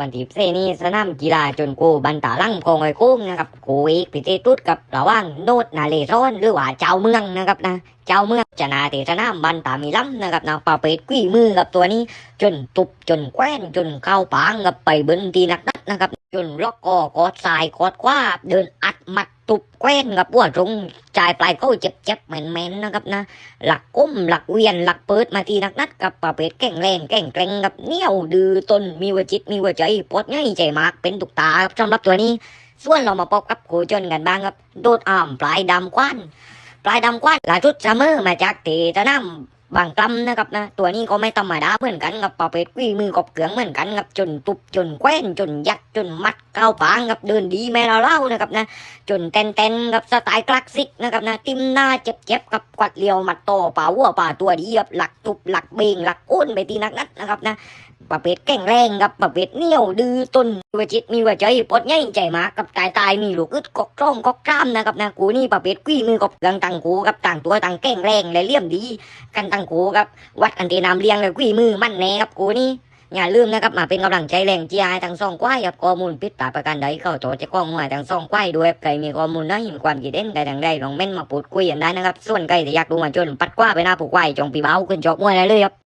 วันที่เซนี่สนามกีฬาจนกูบันตาลังพงไอ้กุ้งนะครับกูอีกพิเศษตุดกับระว่างโนดนาเลซอนหรือว่าเจ้าเมืองนะครับนะเจ้าเมืองชนะเตสนามบันตามีล้ำนะครับนะปาเป็ดกุ้ยมือกับตัวนี้ จนตุบจนแคว้นจนเข้าปางกับไปบนทีนักนัดนะครับ จนล็อกกอกอดสายกอดคว้าเดิน มัดตุบแคว้นกับว่าตรงจ่ายปลายเขาเจ็บเจ็บเหม็นเหม็นๆนะครับนะ หลักก้มหลักเวียนหลักเปิดมาทีนักนัดกับปาเป็ดแก่งแรงแก่งเกรงกับเนี้ยวดื้อต้นมีหัจิตมีหัวใจปวดง่ายใจมากเป็นตุกตาครับสำหรับตัวนี้ ส่วนเรามาพบกับโคจนกันบ้างครับ โดดอ่ามปลายดำควันปลายดำควันล่าสุดเสมอมาจากเตตะน้ำ บางกลำนะครับนะ ตัวนี้ก็ไม่ธรรมดาเหมือนกันกับปอเป็ดกุ้ยมือกบเกลืองเหมือนกันครับจนตุบจนแคว้นจนยัดจนมัดเข้าปางครับเดินดีแม่เราเล่านะครับนะ จนเต้นเต้นกับสไตล์คลาสสิกนะครับนะติมหน้าเจ็บเจ็บกับกวัดเลียวหมัดโตป่าวัวป่าตัวดีครับหลักตุบหลักเบงหลักอ้นไปตีนักนัดนะครับนะ ประเภทแก่งแรงกับประเภทเหนียวดื้อต้นมีวจิตมีวใจปดใหญ่ใจมากับตายตายมีลูกอึดกอกจ้องกอกจ้ามนะครับนะกูนี่ประเภทกุ้ยมือกับลืองตังกูกับต่างตัวต่างแก่งแรงและเลี่ยมดีกันตังกูกับวัดกันเตนามเลี้ยงเลยกุ้ยมือมั่นแน่ครับกูนี่อย่าลืมนะครับมาเป็นกำลังใจแรงจีไอทั้งสองควายกับข้อมูลพิษตาประการใดเข้าโจทย์จะกล้องหัวทั้งสองควายด้วยใครมีข้อมูลน่าเห็นความคิดเห็นใดทางใดลองเม่นมาพูดคุยกันได้นะครับ ส่วนใครที่อยากดูมาจนปัดกว่าไปหน้าผูกควายจงปีเบ้าขึ้นจอกมวยได้เลยครับ